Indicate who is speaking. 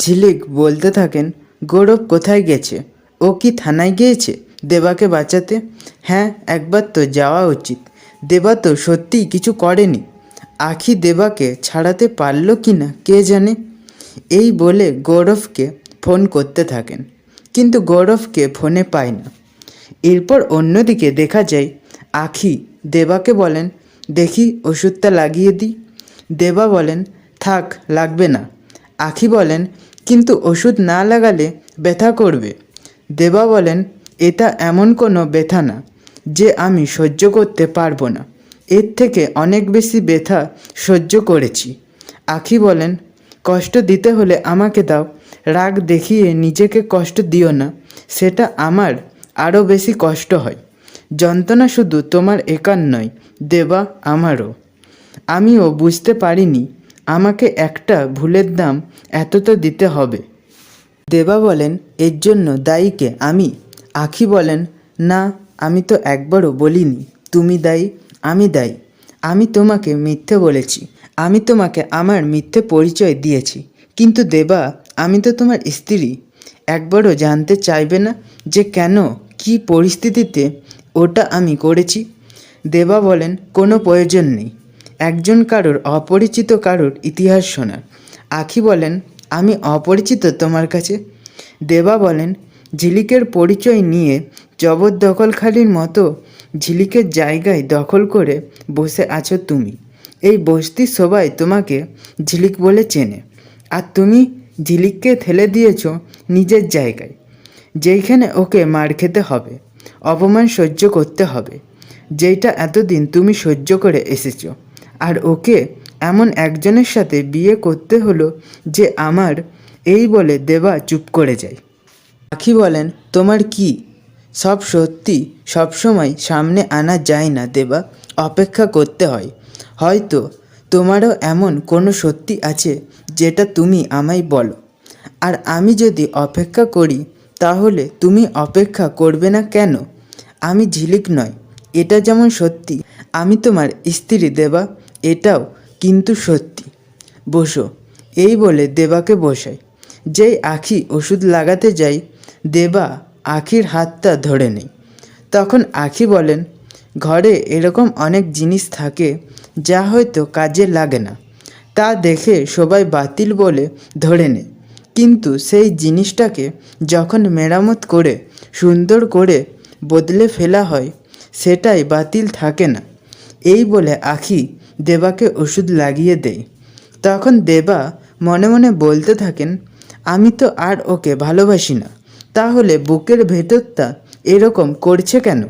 Speaker 1: ঝিলিক বলতে থাকেন, গৌরব কোথায় গেছে? ও কি থানায় গিয়েছে? দেবাকে বাঁচাতে? হ্যাঁ একবার তো যাওয়া উচিত। দেবা তো সত্যিই কিছু করেনি। আখি দেবাকে ছাড়াতে পারল কি না, কে জানে? এই বলে গৌরবকে ফোন করতে থাকেন, কিন্তু গৌরবকে ফোনে পায় না। এরপর অন্যদিকে দেখা যায়, আখি দেবাকে বলেন, দেখি, ওষুধটা লাগিয়ে দিই। দেবা বলেন, থাক, লাগবে না। আখি বলেন, কিন্তু ওষুধ না লাগালে ব্যথা করবে। দেবা বলেন, এটা এমন কোনো ব্যথা না, যে আমি সহ্য করতে পারব না। এর থেকে অনেক বেশি ব্যথা সহ্য করেছি। আখি বলেন, কষ্ট দিতে হলে আমাকে দাও। রাগ দেখিয়ে নিজেকে কষ্ট দিও না, সেটা আমার আরও বেশি কষ্ট হয়। যন্ত্রণা শুধু তোমার একার নয়, দেবা আমারও। আমিও বুঝতে পারিনি আমাকে একটা ভুলের দাম এত তো দিতে হবে। দেবা বলেন, এর জন্য দায়ীকে আমি? আখি বলেন, না, আমি তো একবারও বলিনি। তুমি দায়ী, আমি দায়ী। আমি তোমাকে মিথ্যে বলেছি। আমি তোমাকে আমার মিথ্যে পরিচয় দিয়েছি। কিন্তু দেবা, আমি তো তোমার স্ত্রী। একবারও জানতে চাইবে না যে কেন, কি পরিস্থিতিতে ওটা আমি করেছি? দেবা বলেন, কোনো প্রয়োজন নেই। একজন কারোর অপরিচিত কারোর ইতিহাস শোনার। আখি বলেন, আমি অপরিচিত তোমার কাছে? দেবা বলেন, ঝিলিকের পরিচয় নিয়ে জবরদখলখালির মতো ঝিলিকের জায়গায় দখল করে বসে আছো তুমি। এই বস্তির সবাই তোমাকে ঝিলিক বলে চেনে। আর তুমি ঝিলিককে ঠেলে দিয়েছ নিজের জায়গায়, যেইখানে ওকে মার খেতে হবে, অপমান সহ্য করতে হবে, যেইটা এতদিন তুমি সহ্য করে এসেছ। আর ওকে এমন একজনের সাথে বিয়ে করতে হলো যে আমার এই বলে দেবা চুপ করে যায়। পাখি বলেন, তোমার কি? সব সত্যি সবসময় সামনে আনা যায় না দেবা, অপেক্ষা করতে হয়। হয়তো তোমারও এমন কোনো সত্যি আছে যেটা তুমি আমায় বলো। আর আমি যদি অপেক্ষা করি, তাহলে তুমি অপেক্ষা করবে না কেন? আমি ঝিলিক নয়, এটা যেমন সত্যি, আমি তোমার স্ত্রী দেবা এটাও কিন্তু সত্যি। বসো, এই বলে দেবাকে বসাই। যেই আখি ওষুধ লাগাতে যাই, দেবা আখির হাতটা ধরে নেই। তখন আখি বলেন, ঘরে এরকম অনেক জিনিস থাকে যা হয়তো কাজে লাগে না। তা দেখে সবাই বাতিল বলে ধরে নেয় কিন্তু সেই জিনিসটাকে যখন মেরামত করে, সুন্দর করে বদলে ফেলা হয়, সেটাই বাতিল থাকে না। এই বলে আখি দেবাকে ওষুধ লাগিয়ে দেয় তখন দেবা মনে মনে বলতে থাকেন, আমি তো আর ওকে ভালোবাসি না। তাহলে বুকের ভেতরটা এরকম করছে কেন?